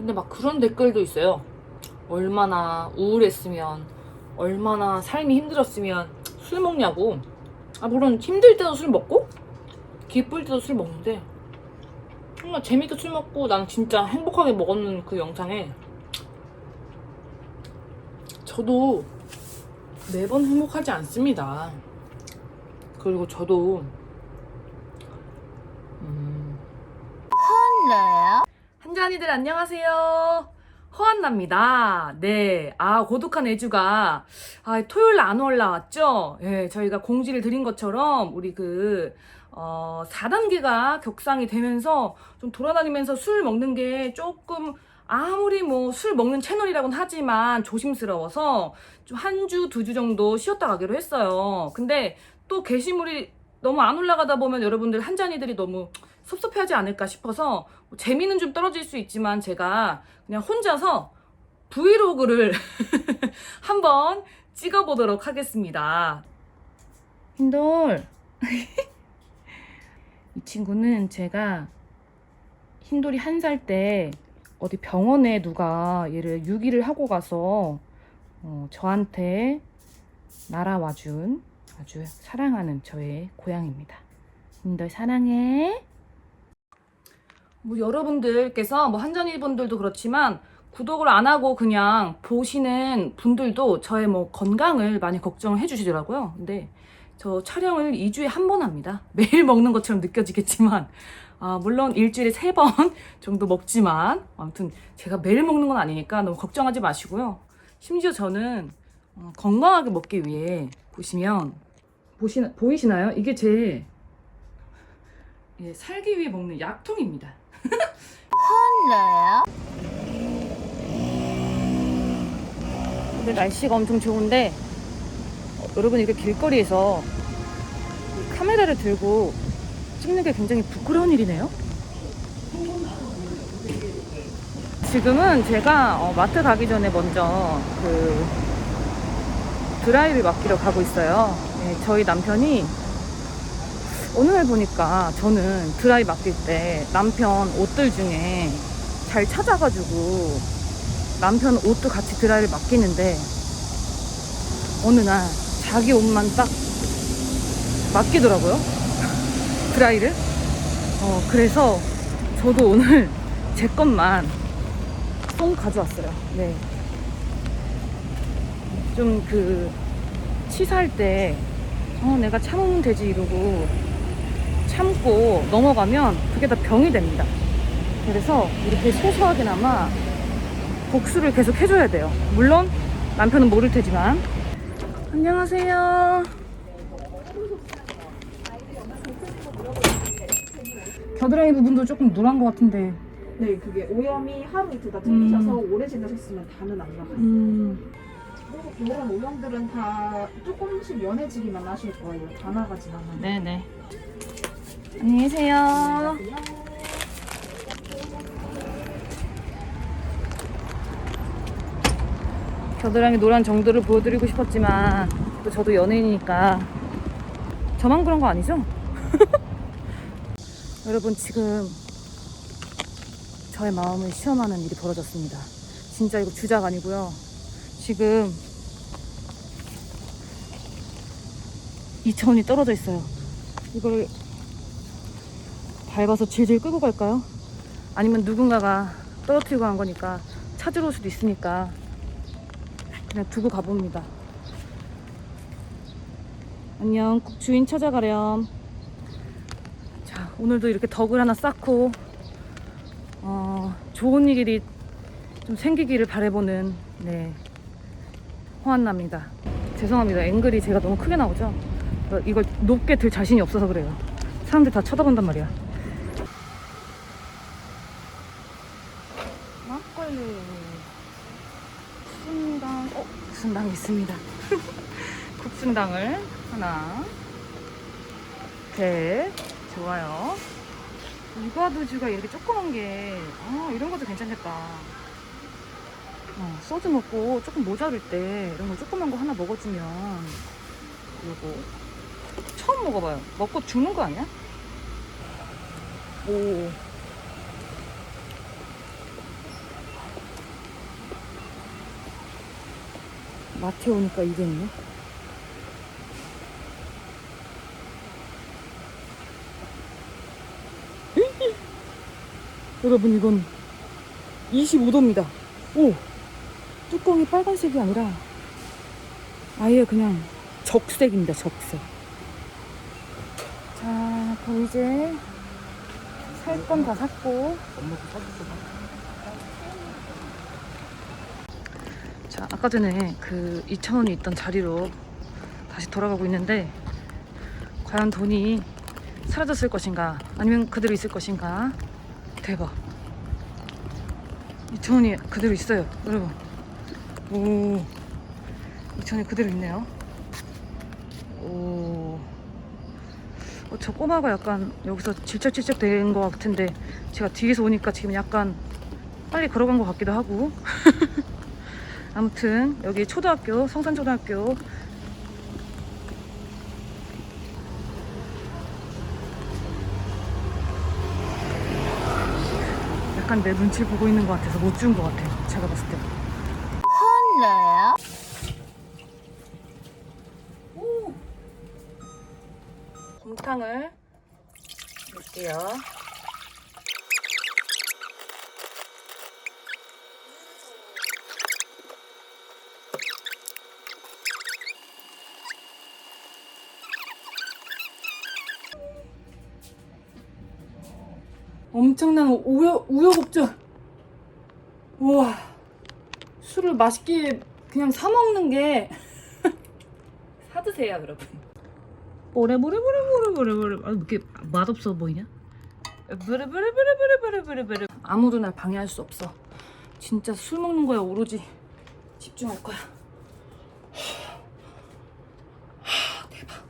근데 막 그런 댓글도 있어요. 얼마나 우울했으면, 얼마나 삶이 힘들었으면 술 먹냐고. 아, 물론 힘들 때도 술 먹고, 기쁠 때도 술 먹는데, 정말 재밌게 술 먹고 난 진짜 행복하게 먹었는 그 영상에 저도 매번 행복하지 않습니다. 그리고 저도 음, 한잔이들 안녕하세요. 허한나입니다. 네. 아, 고독한 애주가, 아, 토요일 안 올라왔죠? 예, 저희가 공지를 드린 것처럼, 우리 그, 어, 4단계가 격상이 되면서 좀 돌아다니면서 술 먹는 게 조금, 아무리 뭐 술 먹는 채널이라고는 하지만 조심스러워서 좀 한 주, 두 주 정도 쉬었다 가기로 했어요. 근데 또 게시물이 너무 안 올라가다 보면 여러분들 한잔이들이 너무 섭섭해하지 않을까 싶어서 뭐 재미는 좀 떨어질 수 있지만 제가 그냥 혼자서 브이로그를 한번 찍어보도록 하겠습니다. 흰돌. 이 친구는 제가 흰돌이 한 살 때 어디 병원에 누가 얘를 유기를 하고 가서 어, 저한테 날아와준 아주 사랑하는 저의 고양입니다. 흰돌 사랑해. 뭐 여러분들께서 뭐 한전이 분들도 그렇지만 구독을 안 하고 그냥 보시는 분들도 저의 뭐 건강을 많이 걱정을 해주시더라고요. 근데 저 촬영을 2주에 한 번 합니다. 매일 먹는 것처럼 느껴지겠지만 아, 물론 일주일에 세 번 정도 먹지만 아무튼 제가 매일 먹는 건 아니니까 너무 걱정하지 마시고요. 심지어 저는 어, 건강하게 먹기 위해 보시면 보시나, 보이시나요? 이게 제 예, 살기 위해 먹는 약통입니다. 근데 날씨가 엄청 좋은데 어, 여러분 이렇게 길거리에서 이 카메라를 들고 찍는 게 굉장히 부끄러운 일이네요. 지금은 제가 어, 마트 가기 전에 먼저 그 드라이를 맡기러 가고 있어요. 네, 저희 남편이 날 보니까 저는 드라이 맡길 때 남편 옷들 중에 잘 찾아가지고 남편 옷도 같이 드라이를 맡기는데 어느 날 자기 옷만 딱 맡기더라고요. 드라이를. 어, 그래서 저도 오늘 제 것만 똥 가져왔어요. 네. 좀 그 치사할 때 어, 내가 참으면 되지 이러고 참고 넘어가면 그게 다 병이 됩니다. 그래서 이렇게 소소하게나마 복수를 계속 해줘야 돼요. 물론 남편은 모를 테지만. 안녕하세요. 겨드랑이 부분도 조금 노란 것 같은데. 네, 그게 오염이 하루 이틀 다 틀리셔서 음. 오래 지나셨으면 다는 안 나가요. 음, 이런 오염들은 다 조금씩 연해지기만 하실 거예요. 다 나가진 않아요. 네네. 안녕히 계세요. 겨드랑이 노란 정도를 보여드리고 싶었지만 또 저도 연예인이니까 저만 그런 거 아니죠? 여러분 지금 저의 마음을 시험하는 일이 벌어졌습니다. 진짜 이거 주작 아니고요. 지금 이 천이 떨어져 있어요. 이걸 밟아서 질질 끌고 갈까요? 아니면 누군가가 떨어뜨리고 간 거니까 찾으러 올 수도 있으니까 그냥 두고 가봅니다. 안녕, 꼭 주인 찾아가렴. 자, 오늘도 이렇게 덕을 하나 쌓고, 어, 좋은 일이 좀 생기기를 바라보는, 네, 호한나입니다. 죄송합니다. 앵글이 제가 너무 크게 나오죠? 어, 이걸 높게 들 자신이 없어서 그래요. 사람들 다 쳐다본단 말이야. 막걸리. 국순당, 어, 국순당이 있습니다. 국순당을 하나. 네, 좋아요. 이과도주가 이렇게 조그만 게, 아, 이런 것도 괜찮겠다. 어, 소주 먹고 조금 모자랄 때 이런 거 조그만 거 하나 먹어주면 요거 처음 먹어봐요. 먹고 죽는 거 아니야? 오. 마트에 오니까 이게 있네. 여러분 이건 25도입니다. 오! 뚜껑이 빨간색이 아니라 아예 그냥 적색입니다. 적색. 자, 그럼 이제 살 건 다 샀고 자, 아까 전에 그 2,000원이 있던 자리로 다시 돌아가고 있는데 과연 돈이 사라졌을 것인가? 아니면 그대로 있을 것인가? 대박. 2,000원이 그대로 있어요 여러분. 오 2,000원이 그대로 있네요. 오. 어, 저 꼬마가 약간 여기서 질척질척 된 것 같은데 제가 뒤에서 오니까 지금 약간 빨리 걸어간 것 같기도 하고 아무튼 여기 초등학교 성산초등학교. 약간 내 눈치를 보고 있는 것 같아서 못 준 것 같아요 제가 봤을 때. 혼나요? 곰탕을 넣을게요 엄청난 우여, 우여곡절. 우와. 술을 맛있게 그냥 사 먹는 게. 사드세요 여러분. 뭐래 뭐래 뭐래 뭐래 뭐래 아, 이렇게 맛없어 보이냐? 뭐래 뭐래 뭐래 뭐래 뭐래. 아무도 날 방해할 수 없어. 진짜 술 먹는 거야 오로지. 집중할 거야 하, 대박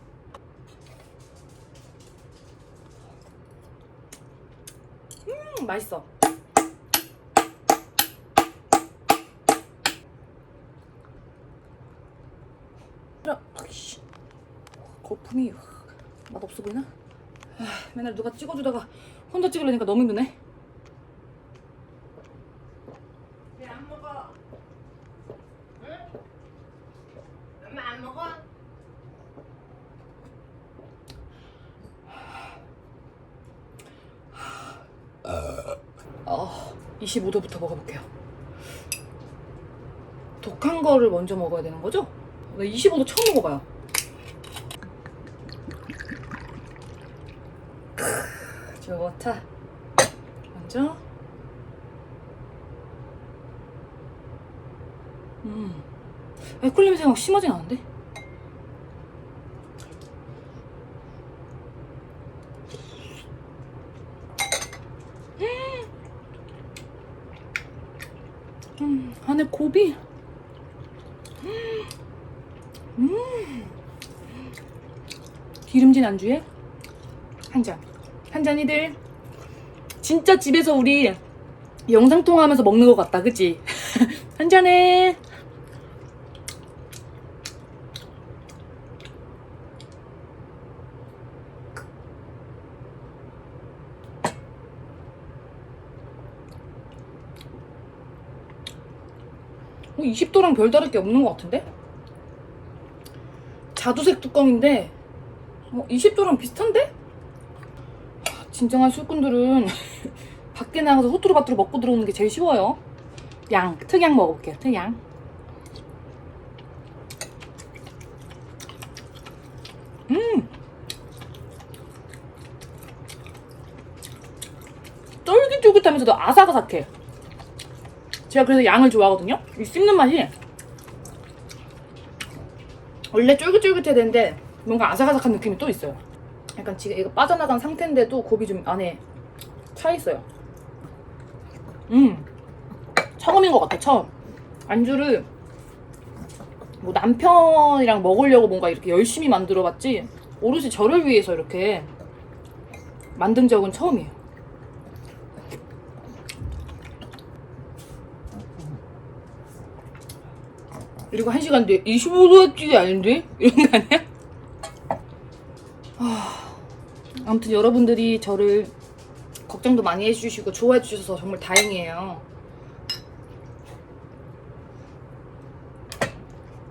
음 맛있어 거품이 맛없어 보이나? 아, 맨날 누가 찍어주다가 혼자 찍으려니까 너무 힘드네. 왜안 먹어? 응? 엄마 안 먹어? 어, 25도부터 먹어볼게요. 독한 거를 먼저 먹어야 되는 거죠? 나 25도 처음 먹어봐요. 좋다. 먼저. 음. 알콜 냄새가 심하진 않은데? 음, 안에 고비. 음. 기름진 안주에 한 잔. 한 잔이들. 진짜 집에서 우리 영상 통화하면서 먹는 것 같다, 그치? 한 잔에. 뭐 20도랑 별다를 게 없는 것 같은데? 자두색 뚜껑인데 어, 20도랑 비슷한데? 하, 진정한 술꾼들은 밖에 나가서 호뚜루바뚜루 먹고 들어오는 게 제일 쉬워요 양, 특양 먹어볼게요 특양 음 쫄깃쫄깃하면서도 아삭아삭해 제가 그래서 양을 좋아하거든요. 이 씹는 맛이 원래 쫄깃쫄깃해야 되는데 뭔가 아삭아삭한 느낌이 또 있어요. 약간 지금 이거 빠져나간 상태인데도 곱이 좀 안에 차 있어요. 음, 처음인 것 같아. 처음 안주를 뭐 남편이랑 먹으려고 뭔가 이렇게 열심히 만들어 봤지 오롯이 저를 위해서 이렇게 만든 적은 처음이에요. 그리고 한 시간 뒤에 25도짜리 아닌데? 이런 거 아니야? 아, 아무튼 여러분들이 저를 걱정도 많이 해주시고 좋아해 주셔서 정말 다행이에요.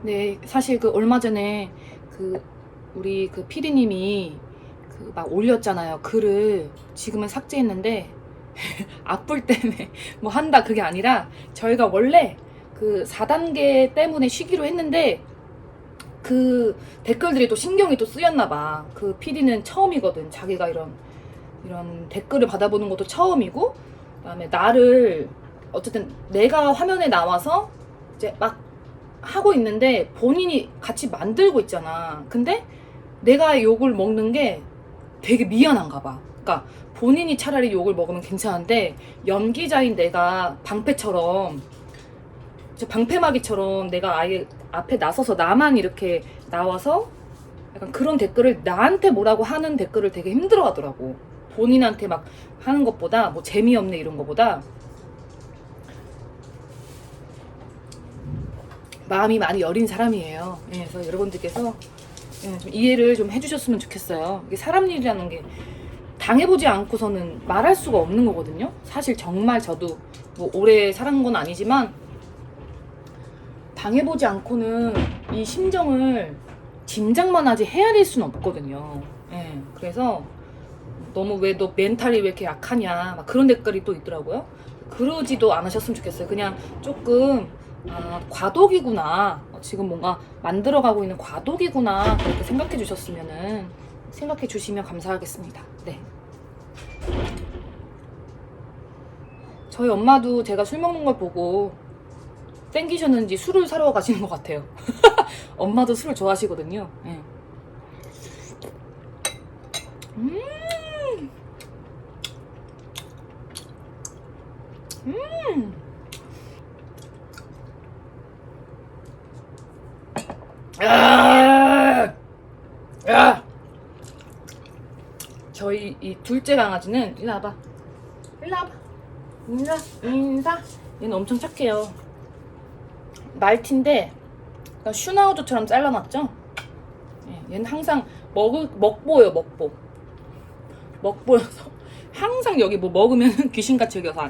네, 사실 그 얼마 전에 그 우리 그 피디님이 그 막 올렸잖아요. 글을 지금은 삭제했는데 악플 때문에 뭐 한다 그게 아니라 저희가 원래 그 4단계 때문에 쉬기로 했는데 그 댓글들이 또 신경이 또 쓰였나 봐. 그 PD는 처음이거든. 자기가 이런 이런 댓글을 받아보는 것도 처음이고 그다음에 나를 어쨌든 내가 화면에 나와서 이제 막 하고 있는데 본인이 같이 만들고 있잖아. 근데 내가 욕을 먹는 게 되게 미안한가 봐. 그러니까 본인이 차라리 욕을 먹으면 괜찮은데 연기자인 내가 방패처럼 저 방패막이처럼 내가 아예 앞에 나서서 나만 이렇게 나와서 약간 그런 댓글을 나한테 뭐라고 하는 댓글을 되게 힘들어 하더라고. 본인한테 막 하는 것보다 뭐 재미없네 이런 것보다 마음이 많이 여린 사람이에요. 예, 그래서 여러분들께서 예, 좀 이해를 좀 해주셨으면 좋겠어요. 이게 사람 일이라는 게 당해보지 않고서는 말할 수가 없는 거거든요. 사실 정말 저도 뭐 오래 살은 건 아니지만 당해보지 않고는 이 심정을 짐작만 하지 헤아릴 수는 없거든요. 예, 그래서 너무 왜 너 멘탈이 왜 이렇게 약하냐 막 그런 댓글이 또 있더라고요. 그러지도 않으셨으면 좋겠어요. 그냥 조금 아, 과도기구나. 어, 지금 뭔가 만들어가고 있는 과도기구나. 그렇게 생각해 주셨으면은 생각해 주시면 감사하겠습니다. 네. 저희 엄마도 제가 술 먹는 걸 보고 땡기셨는지 술을 사러 가시는 것 같아요. 엄마도 술을 좋아하시거든요. 예. 음. 음. 아! 야! 저희 이 둘째 강아지는 일로 와봐. 일로 와봐. 인사, 인사. 얘는 엄청 착해요. 말티인데 약간 슈나우저처럼 잘라놨죠? 예, 얘는 항상 먹을 먹보요 먹보. 먹보여서 항상 여기 뭐 먹으면 귀신같이 여겨서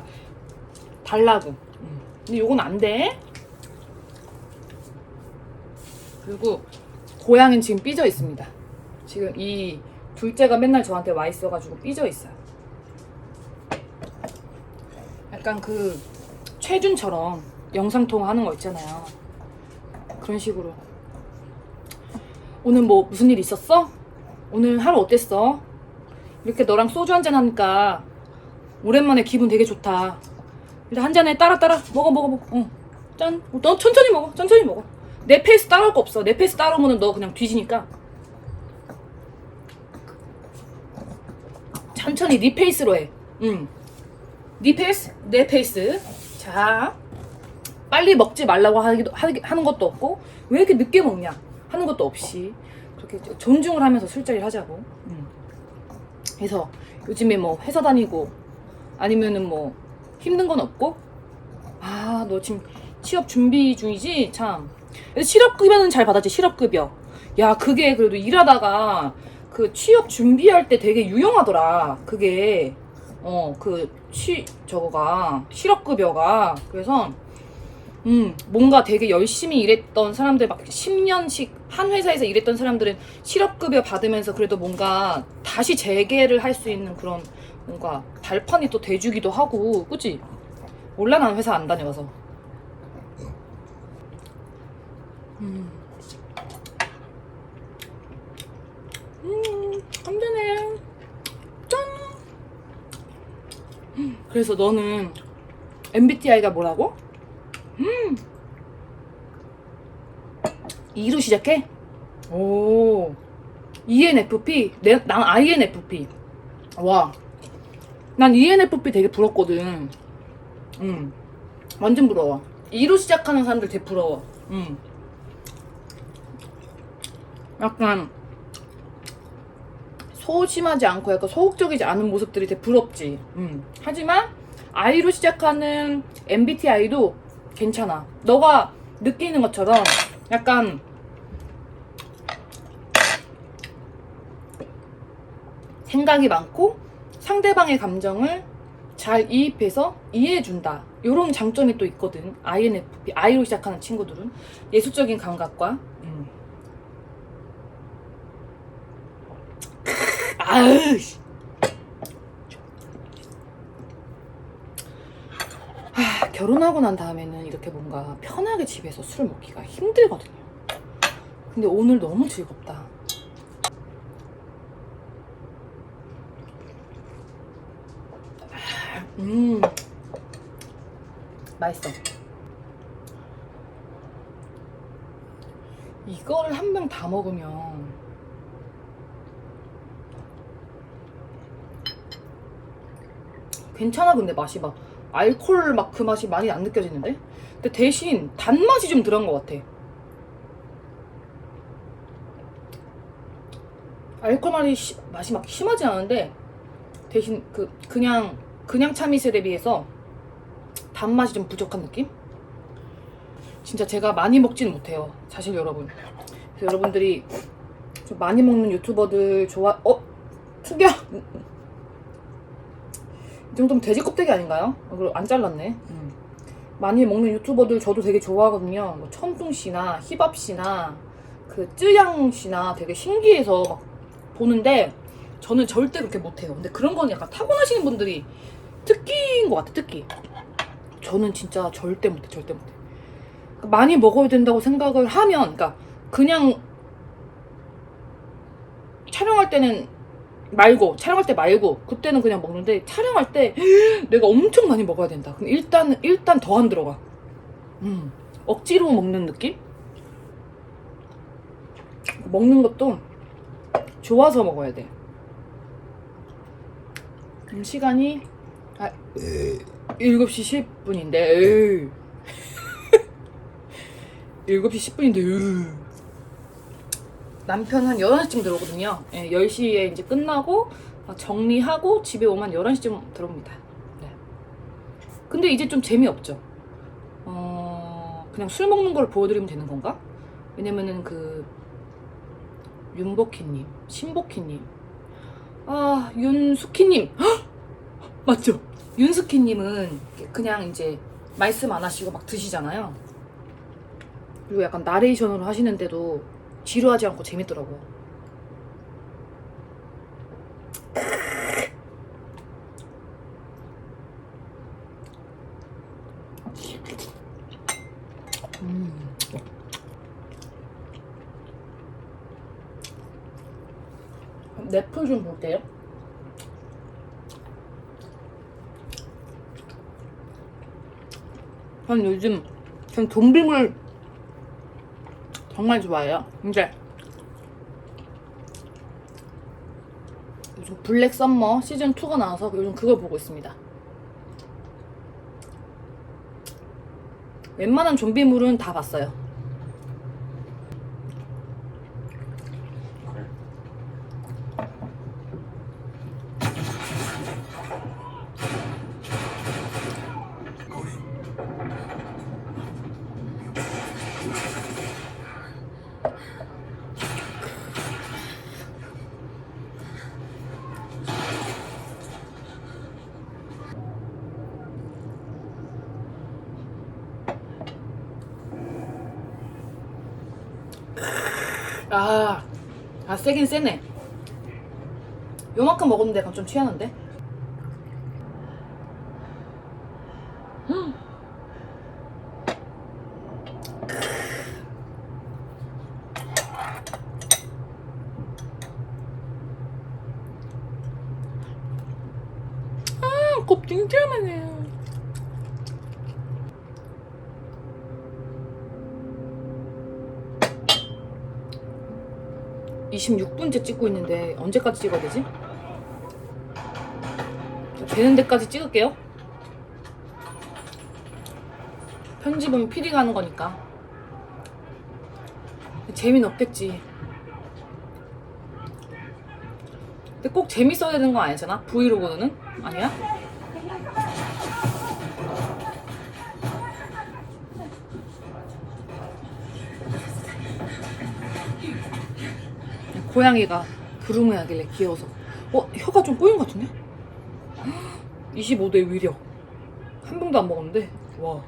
달라고. 음. 근데 요건 안 돼. 그리고 고양이는 지금 삐져 있습니다. 지금 이 둘째가 맨날 저한테 와 있어가지고 삐져 있어요. 약간 그 최준처럼 영상 통화 하는 거 있잖아요. 그런 식으로. 오늘 뭐 무슨 일 있었어? 오늘 하루 어땠어? 이렇게 너랑 소주 한잔 하니까 오랜만에 기분 되게 좋다. 일단 한 잔에 따라 따라 먹어 먹어 먹어. 어. 짠. 어, 너 천천히 먹어. 천천히 먹어. 내 페이스 따라올 거 없어. 내 페이스 따라오면 너 그냥 뒤지니까. 천천히 네 페이스로 해. 응. 네 페이스, 내 페이스. 자, 빨리 먹지 말라고 하기도, 하기, 하는 것도 없고 왜 이렇게 늦게 먹냐? 하는 것도 없이 그렇게 존중을 하면서 술자리를 하자고. 응. 그래서 요즘에 뭐 회사 다니고 아니면은 뭐 힘든 건 없고? 아 너 지금 취업 준비 중이지? 참. 실업급여는 잘 받았지 실업급여. 야 그게 그래도 일하다가 그 취업 준비할 때 되게 유용하더라 그게. 어 그 취 저거가 실업급여가. 그래서 음 뭔가 되게 열심히 일했던 사람들 막 10년씩 한 회사에서 일했던 사람들은 실업급여 받으면서 그래도 뭔가 다시 재개를 할 수 있는 그런 뭔가 발판이 또 돼주기도 하고 그치? 몰라 난 회사 안 다녀서 음. 음, 한잔해. 짠! 음, 그래서 너는 MBTI가 뭐라고? 음. 2로 시작해? 오. ENFP? 내, 난 INFP. 와. 난 ENFP 되게 부럽거든. 음. 완전 부러워. 2로 시작하는 사람들 되게 부러워. 음. 약간 소심하지 않고 약간 소극적이지 않은 모습들이 되게 부럽지. 음. 하지만 I로 시작하는 MBTI도 괜찮아. 너가 느끼는 것처럼 약간 생각이 많고 상대방의 감정을 잘 이입해서 이해해준다. 이런 장점이 또 있거든. INFP, I로 시작하는 친구들은 예술적인 감각과 음. 아으 씨. 하, 결혼하고 난 다음에는 이렇게 뭔가 편하게 집에서 술 먹기가 힘들거든요. 근데 오늘 너무 즐겁다. 음, 맛있어. 이거를 한 병 다 먹으면 괜찮아 근데 맛이 막. 알콜 막 그 맛이 많이 안 느껴지는데? 근데 대신 단맛이 좀 들어간 것 같아. 알콜 맛이, 시- 맛이 막 심하지 않은데 대신 그 그냥 그냥 참이슬에 비해서 단맛이 좀 부족한 느낌? 진짜 제가 많이 먹지는 못해요 사실 여러분 그래서 여러분들이 좀 많이 먹는 유튜버들 좋아 어? 특이야 이 정도면 돼지 껍데기 아닌가요? 어, 그리고 안 잘랐네. 음. 많이 먹는 유튜버들 저도 되게 좋아하거든요. 뭐 천둥 씨나 힙합 씨나 그 쯔양 씨나 되게 신기해서 막 보는데 저는 절대 그렇게 못해요. 근데 그런 건 약간 타고나시는 분들이 특기인 것 같아, 특기. 저는 진짜 절대 못해, 절대 못해. 그러니까 많이 먹어야 된다고 생각을 하면, 그러니까 그냥 촬영할 때는 말고 촬영할 때 말고 그때는 그냥 먹는데 촬영할 때 내가 엄청 많이 먹어야 된다. 그럼 일단 일단 더 안 들어가. 음 억지로 먹는 느낌? 먹는 것도 좋아서 먹어야 돼. 그럼 시간이 아 7시 10분인데 7시 10분인데 남편 한 11시쯤 들어오거든요. 예, 10시에 이제 끝나고 어, 정리하고 집에 오면 11시쯤 들어옵니다. 네. 근데 이제 좀 재미없죠. 어, 그냥 술 먹는 걸 보여드리면 되는 건가? 왜냐면은 그 윤복희님, 신복희님, 아 윤숙희님, 헉! 맞죠? 윤숙희님은 그냥 이제 말씀 안 하시고 막 드시잖아요. 그리고 약간 나레이션으로 하시는데도 지루하지 않고 재밌더라고요. 음. 넷플 좀 볼게요. 전 요즘 전 좀비물 정말 좋아해요. 근데 요즘 블랙 썸머 시즌 2가 나와서 요즘 그걸 보고 있습니다. 웬만한 좀비물은 다 봤어요. 아, 아 세긴 세네. 요만큼 먹었는데 약간 좀 취하는데? 음. 아, 곱 진짜 많네. (26분째) 찍고 있는데 언제까지 찍어야 되지? 되는 데까지 찍을게요 편집은 PD가 하는 거니까 재미는 없겠지 근데 꼭 재밌어야 되는 거 아니잖아? 브이로그는? 아니야? 고양이가 부르면 하길래 귀여워서 어? 혀가 좀 꼬인 것 같은데? 25대 위력. 한 병도 안 먹었는데 와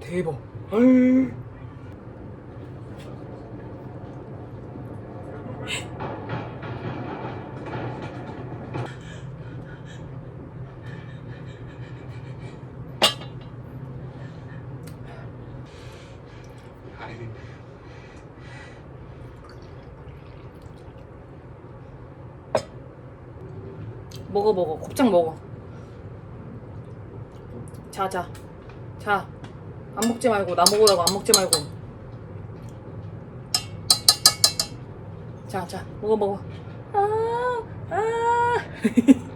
대박. 아유. 먹어 먹어 먹어. 자 자 자. 안 먹지 말고 나 먹으라고 안 먹지 말고. 자, 자, 먹어 먹어. 아, 아.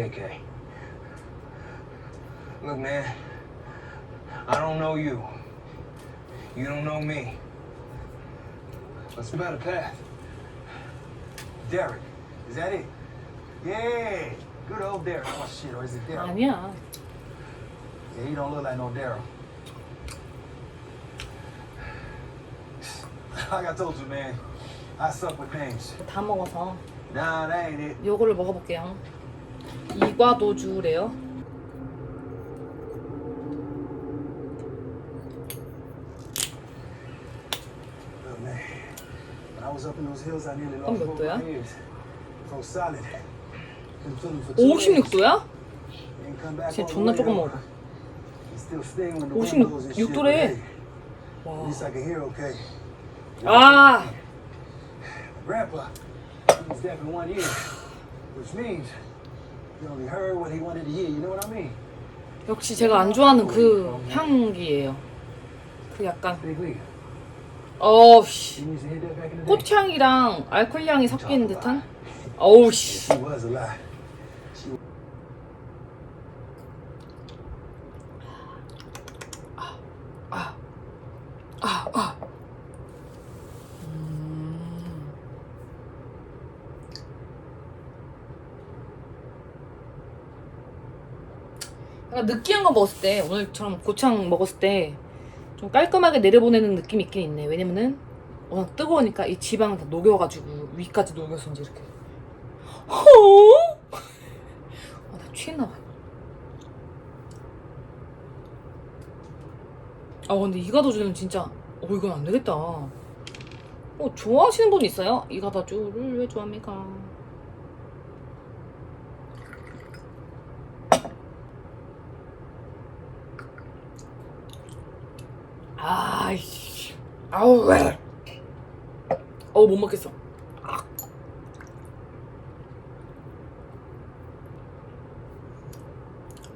good with faces. KK. Look, man. I don't know you. You don't know me. Let's about a path. Derek, is that it? Yeah, good old Derek. Oh shit, or is it Daryl? 아니야. Yeah, he don't look like no Daryl. Like I told you, man, I suck with names. 다 먹어서 Nah, that ain't it. 요거를 먹어볼게요. 이과도주래요. 그럼 몇 도야? my ears. Froze solid. Been feeling for two days. 56도야? Ain't come back 진짜 존나 조금. 먹어. It still sting when the wind 56 blows and shit, but 도래. hey, At 와. 아, Grandpa, he's deaf in one ear, which means he only heard what he wanted to hear. You know what I mean? 역시 제가 안 좋아하는 그 향기예요. 그 약간 Big Lee, 어우 씨. you used to hear that back in the day. 꽃향이랑 알코올 향이 섞이는 듯한 어우 씨. She was alive. She 아, 아. 음. 약간 느끼한 거 먹었을 때 오늘처럼 고창 먹었을 때 좀 깔끔하게 내려보내는 느낌이 있긴 있네. 왜냐면은 워낙 뜨거우니까 이 지방을 다 녹여가지고 위까지 녹여서 이제 이렇게. 어? 아, 나 취했나 봐. 아 근데 이가도주는 진짜 어 이건 안 되겠다. 어 좋아하시는 분 있어요? 이 가다주를 왜 좋아합니까? 아우 왜? 어우 못 먹겠어. 아.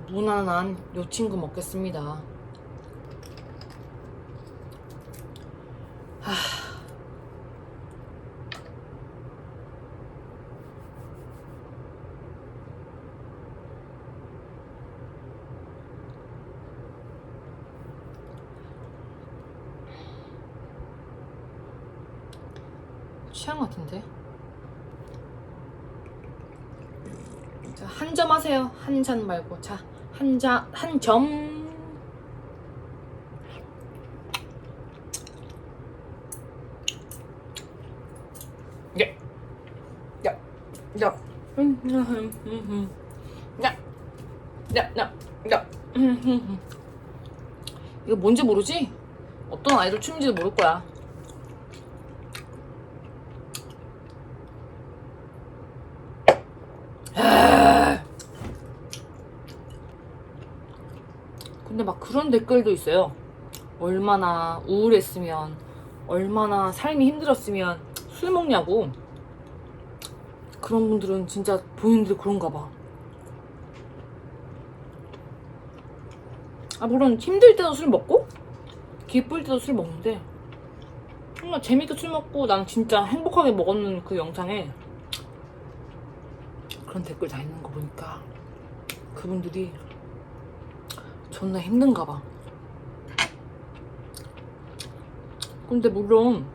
무난한 요 친구 먹겠습니다. 취향 같은데? 자, 한 점 하세요. 한 잔 말고. 자, 한 잔, 한 점. 예. 야. 야. 음, 음, 음, 음, 음. 야. 야, 야, 야. 음, 음, 음. 이거 뭔지 모르지? 어떤 아이돌 춤인지도 모를 거야. 근데 막 그런 댓글도 있어요. 얼마나 우울했으면, 얼마나 삶이 힘들었으면 술 먹냐고. 그런 분들은 진짜 본인들 그런가 봐. 아, 물론 힘들 때도 술 먹고, 기쁠 때도 술 먹는데, 정말 재밌게 술 먹고 난 진짜 행복하게 먹었는 그 영상에 그런 댓글 다 있는 거 보니까 그분들이 존나 힘든가 봐. 근데 물론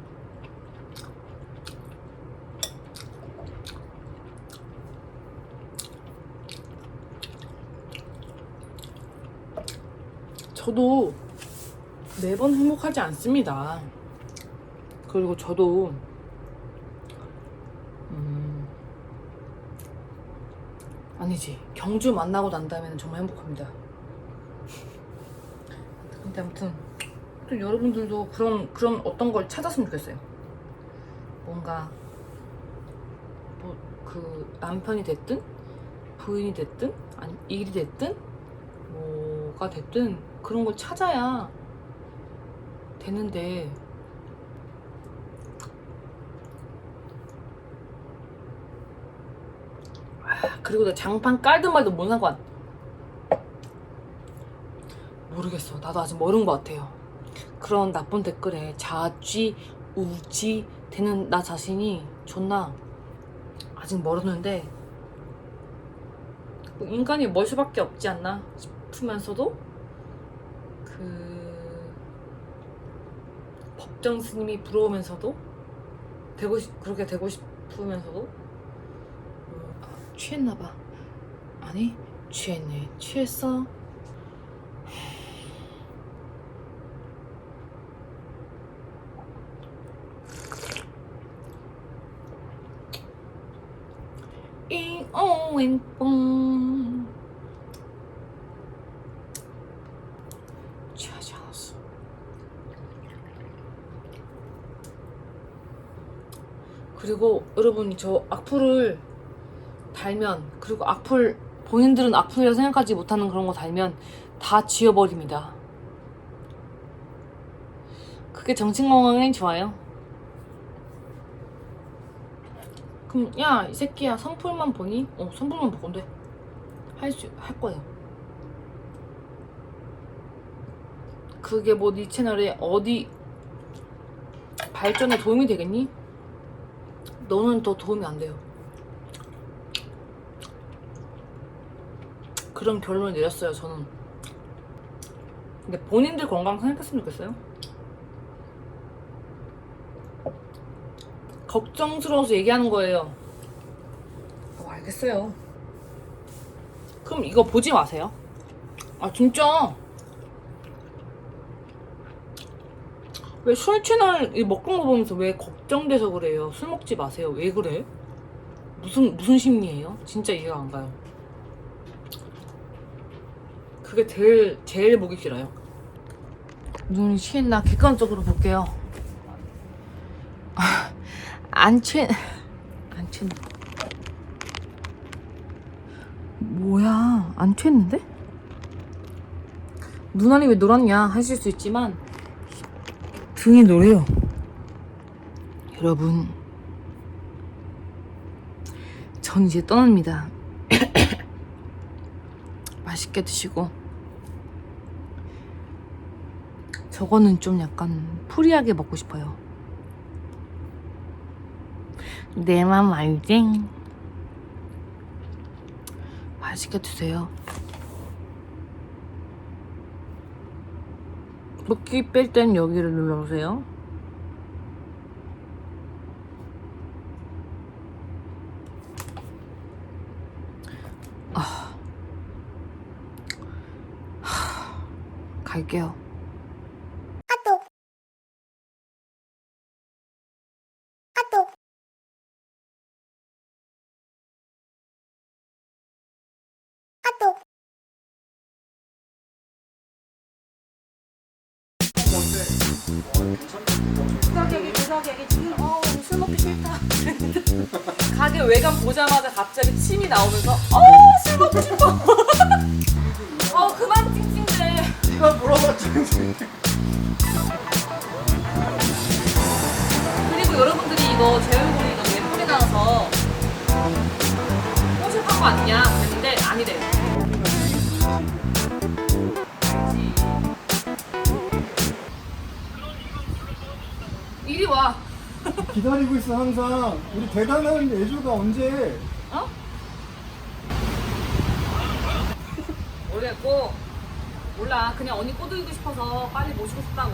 저도 매번 행복하지 않습니다. 그리고 저도 음 아니지 경주 만나고 난 다음에는 정말 행복합니다. 근데 아무튼 또 여러분들도 그런 그런 어떤 걸 찾았으면 좋겠어요. 뭔가 뭐 그 남편이 됐든 부인이 됐든 아니 일이 됐든 뭐가 됐든 그런 걸 찾아야 되는데 아, 그리고 나 장판 깔든 말든 뭔 상관 모르겠어. 나도 아직 모르는 것 같아요. 그런 나쁜 댓글에 자지 우지 되는 나 자신이 존나 아직 모르는데 뭐 인간이 뭘 수밖에 없지 않나 싶으면서도 그 법정 스님이 부러우면서도 되고 싶 그렇게 되고 싶으면서도 음, 아, 취했나봐. 아니 취했네. 취했어 이오엔뽕. 취하지 않았어. 그리고 여러분 저 악플을 달면 그리고 악플 본인들은 악플이라 생각하지 못하는 그런 거 달면 다 지워버립니다. 그게 정신 건강에 좋아요 그럼 야 이 새끼야 선풀만 보니? 어 선풀만 보건데 할 수 할 거예요. 그게 뭐 네 채널에 어디 발전에 도움이 되겠니? 너는 더 도움이 안 돼요. 그런 결론을 내렸어요 저는. 근데 본인들 건강 생각했으면 좋겠어요. 걱정스러워서 얘기하는 거예요. 어, 알겠어요. 그럼 이거 보지 마세요. 아, 진짜. 왜술 채널 이 먹는 거 보면서 왜 걱정돼서 그래요? 술 먹지 마세요. 왜 그래? 무슨, 무슨 심리예요? 진짜 이해가 안 가요. 그게 제일, 제일 보기 싫어요. 눈이 취했나? 객관적으로 볼게요. 안 취, 안 취. 뭐야, 안 취했는데? 눈알이 왜 노랗냐 하실 수 있지만 등이 노래요. 여러분, 전 이제 떠납니다. 맛있게 드시고. 저거는 좀 약간 프리하게 먹고 싶어요. 내 맘 알지? 맛있게 드세요. 먹기 뺄 땐 여기를 눌러보세요. 아. 하. 갈게요. 부사객이 부사객이 지금 어 오늘 술 먹기 싫다. 가게 외관 보자마자 갑자기 침이 나오면서 어술 먹고 싶어. 어 그만 찡찡대. 네가 물어봤지. 그리고 여러분들이 이거 제 너무 예쁘게 나와서 뽀샵한 거 아니냐 그랬는데 아니래요. 이리 와. 기다리고 있어 항상. 우리 대단한 애주가 언제? 어? 모르겠고. 몰라. 그냥 언니 꼬드기고 싶어서 빨리 모시고 싶다고